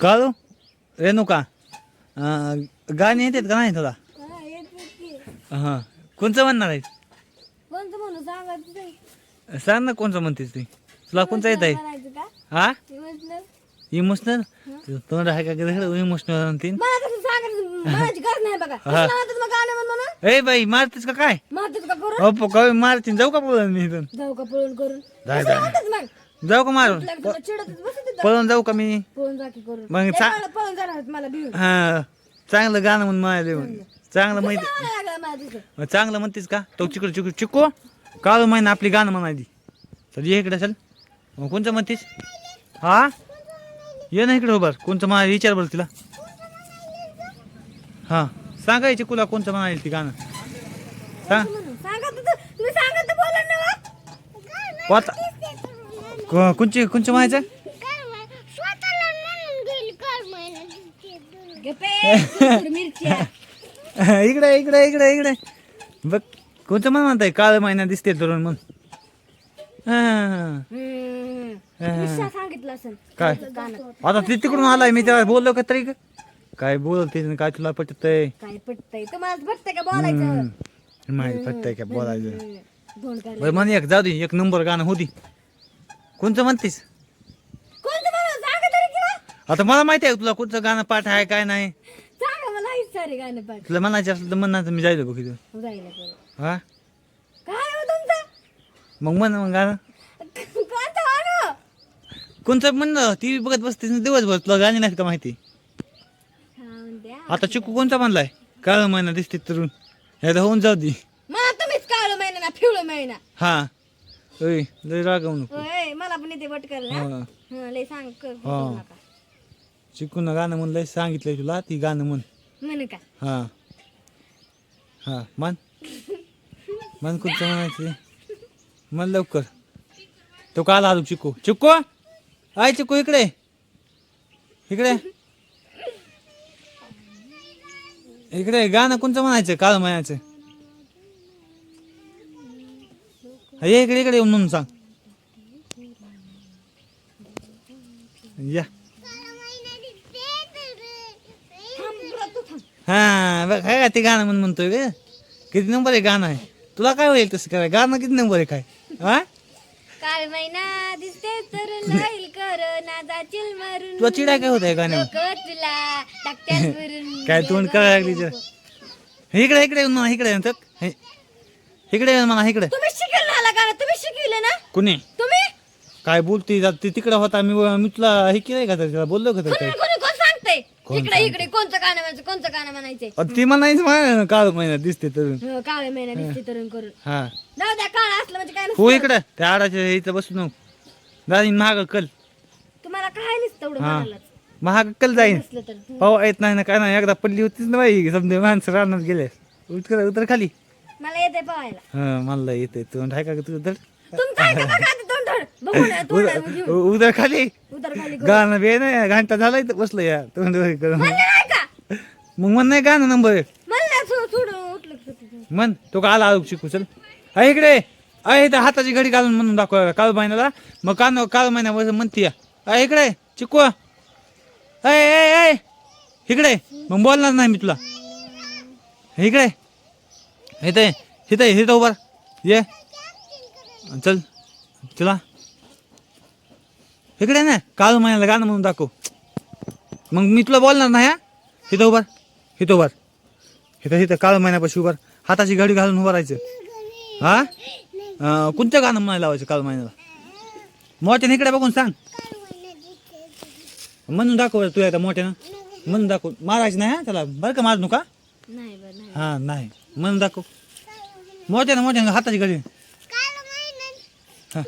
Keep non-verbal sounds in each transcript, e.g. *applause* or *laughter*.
काळू? रेणुका. अं, गाणी येतात का नाही तुला? हा, येते की. हां. कोणचं म्हणणार आहे कोणतं म्हणू सांगा ना कोणचं म्हणतेस ती. तुला कोणचं येत आहे? का? हा? इमोशनल. इमोशनल? तोंड आहे का इमोशनल म्हणते मला तसं सांगायचं म्हणायची गरज नाही बघा. हा. मग ए बाई मारतेस का काय? म्हणतात का करून? अप्पा काय मारतीन. जाऊ का पळून मी इथून? जाऊ का पळून करून? जाय, कसं जाय. म्हणतात मग. जाऊ का मारून? तुला तुला चिडतच बसत तिथं. पळून जाऊ का मी? पळून जा की करून. मग चा- पळून- पळून जाणार मला भिवून हा चांगलं गाणं म्हणून म्हणाले चांगलं माहिती लागला मला तिथं चांगलं म्हणतेस का? तो चिकड चिकड चिक्को काळू महिना आपली गाणं म्हणायची चल ये इकडे चल. मग कोणचं म्हणतेस? हा? ये ना इकडे उभार कोणचं म्हणा विचार बरं तिला. हा. सांगाय चिकूला कोणचं म्हणायला ती गाणं. सांग. म्हणून सांगा तर तू- तुम्ही सांगा तर बोला ना. वा. कोणता को- कोणची कोणचं मिरच्या *laughs* इकडे इकडे इकडे इकडे. बघ कोणतं म्हण म्हणताय? काळ महिना दिसते तरुण मग हा सांगितलं असेल. काय? आता ते तिकडून आलाय मी त्याला बोललो का तरी? काय बोलते काय तुला पटतय? काय पटतंय? तुम्हाला पटतंय का बोलायचं? माहिती पटतंय का बोलायचं? बरं म्हण एक जाऊ दे एक नंबर गाणं होती कोणतं म्हणतेस? कोणतं म्हणून सांगा तरी किंवा आता मला माहिती आहे तुला कोणतं गाणं पाठ आहे काय नाही? सांगा मला हेच सारे गाणं पाठ. तुला म्हणायचं असलं तर म्हणायचं मी जायलो बघ इथं जायला करू हा? काय हो तुमचं? मग म्हण मग गाणं. कोणतं कोणतं म्हणलं टी व्ही बघत बसतेस ना दिवसभर तुला गाणी नाहीत का माहिती? द्या. आता चिकू कोणता म्हणलाय? काळ महिना दिसते तरुण. याला होऊन जाऊ दे. मला तुम्हीच काळू महिना ना महिना हा. ओय लय रागवू नको. बटकर ना हा. लय सांग कर. करू नका. चिकून गाणं म्हणलंय सांगितलंय तुला ती गाणं म्हण. म्हण का? हा. हा मन मन कोणतं म्हणायचं? मन लवकर. तो काल आलो चिकू. चिकू? आय चिकू इकडे. इकडे. इकडे गाणं कोणतं म्हणायचं? काल म्हणायचं. ये इकडे इकडे येऊन म्हणून सांग या थांब बरं, तू थांब. हा बघ काय ते गाणं म्हणून म्हणतोय ग? किती नंबर आहे गाणं? आहे तुला काय होईल तसं काय गाणं किती नंबर आहे काय? हा? काळ महिना दिसते तर राहील कर ना मारून. तुला चिडाय काय होत आहे गाण्यावर? लोक तुला टाकत्यात काय तोंड करायला लागली तर इकडे इकडे येऊन म्हणा इकडे येऊन तर. हे. इकडे येऊन म्हणा इकडे. तुम्ही शिकवलं मला गाणं? तुम्ही शिकवलं ना? कुणी? तुम्ही? काय बोलती? ती तिकडे होता. मी मी तुला हे केलंय का त्याला बोललो का काय कोणी कोणी कोण सांगतंय कोण इकडे इकडे कोणतं गाणं म्हणायचं कोणतं गाणं म्हणायचंय? अहो, ती म्हणायचं मला काळ महिना दिसते तर हो, काळ महिना दिसते तरुण करून. हा. जाऊ द्या काळ असलं म्हणजे काय नसतं. हो इकडे. त्या आडाच्या इथं बसू नको दादी महाग कल. तुम्हाला काय नसतं हा. महाग कल जाईन. नसलं तर. पाव येत नाही ना काय नाही. एकदा पडली होतीच ना बाई समजे माणसं रानात गेले. उतर उतर खाली. मला येते पवायला हा मला येते तू आहे का तुझं तर तुमचं बघा. बघू ना आहे. उतर खाली उतर खाली करू. गाणं बे नाही घंटा झाला इथं बसलं या. तोंड वर करून. म्हणलं नाही का? मग म्हण नाही गाणं नंबर. म्हणलं सो- सोडून उठलं की सुटलं. म्हण. तो का आला आलो शिकू चल. अय इकडे. अय इथं हाताची घडी घालून म्हणून दाखवा काळ महिन्याला मग कान काळ महिन्या म्हणते अय इकडे चिकू. अय अय अय इकडे. मग बोलणार नाही मी तुला. इकडे. इथे इथे इथं उभा ये. चल. चला इकडे ना काळ महिन्याला गाणं म्हणून दाखव. मग मी तुला बोलणार नाही हा? इथं उभार इथं उभार इथं इथं काळ महिन्यापाशी उभार हाताची घडी घालून उभं राहायचं. हा? कोणतं गाणं म्हणायला लावायचं काळ महिन्याला मोठ्यानं इकडे बघून सांग. म्हणून दाखव बरं तू आता मोठ्यानं. म्हणून दाखव. मारायचं नाही हा? त्याला बरं का मारू नका? नाही बरं नाही. हा नाही. म्हणून दाखव. मोठ्यानं मोठ्यानं हाताची घडी. हा.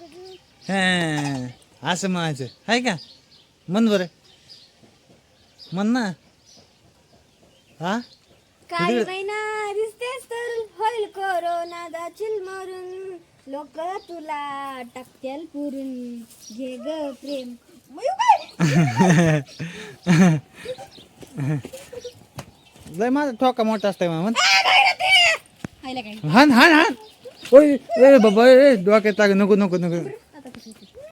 हा, असं म्हणायचं. आहे का? म्हण बरं. म्हण ना. हा? काही महिना दिसतेस तर होईल कोरोना जाशील मरून. लोक तुला टाकत्याल पुरून. घे ग प्रेम. काय? लय माझा ठोका मोठा असतंय म्हण आ, काय रे ते? हायला काय? हान हान हान! ओय ए बाबा ए डोक्यात टाक नको नको नको.